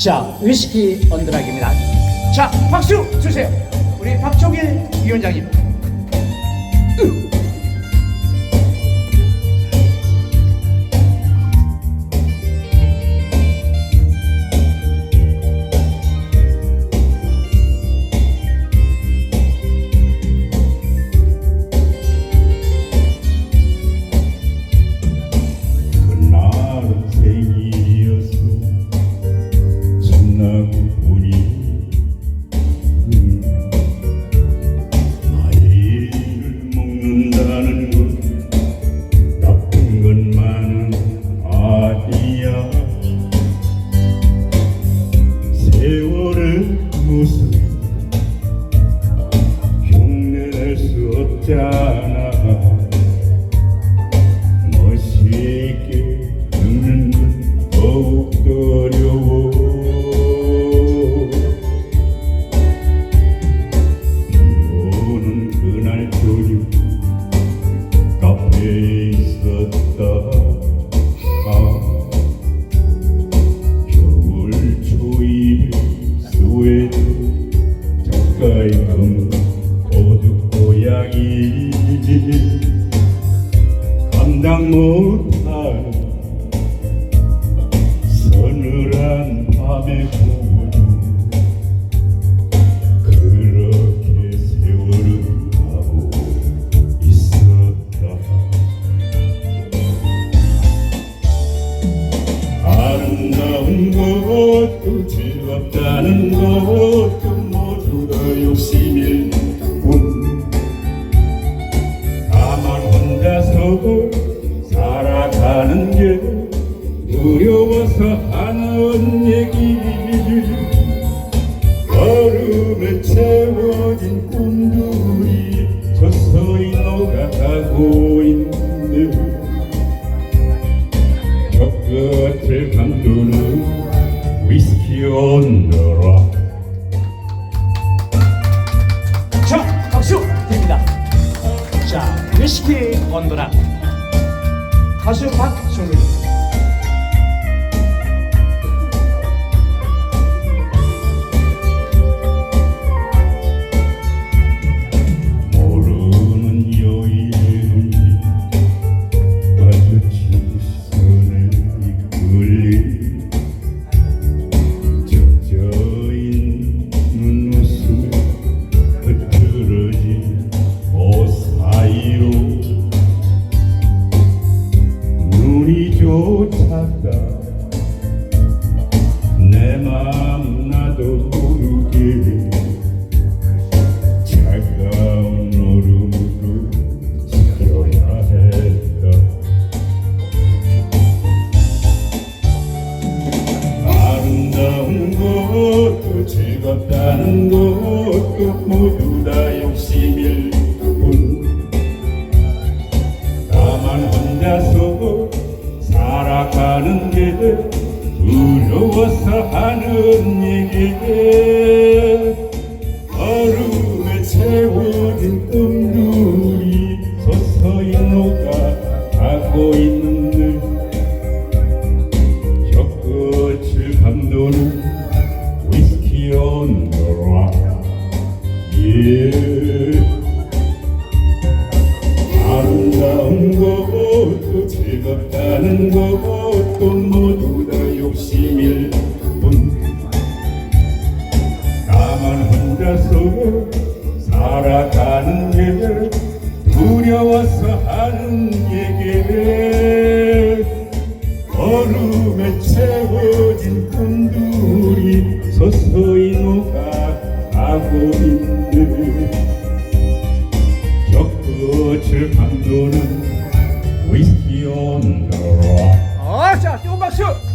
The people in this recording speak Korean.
자, 위스키 언더락입니다. 자, 박수 주세요. 우리 박종일 위원장님. 고양이 감당 못하는 서늘한 밤의 고통 그렇게 세월은 가고 있었다. 아름다운 것도 즐겁다는 것 두려워서 하는 얘기 얼음에 채워진 꿈들이 서서히 녹아가고 있는데 혀끝을 감도는 위스키 온더라 자, 박수 드립니다. 자, 위스키 언더락. 가수 박종일. 것도 모두 다 욕심일 뿐. 나만 혼자서 살아가는 게 두려워서 하는 얘기 즐겁다는 것도 모두 다 욕심일 뿐. 나만 혼자서 살아가는 게 두려워서 하는 얘기 얼음에 채워진 꿈들이 서서히 녹아가고 있네. 혀끝을 감도는 아, 자, 뜨거운.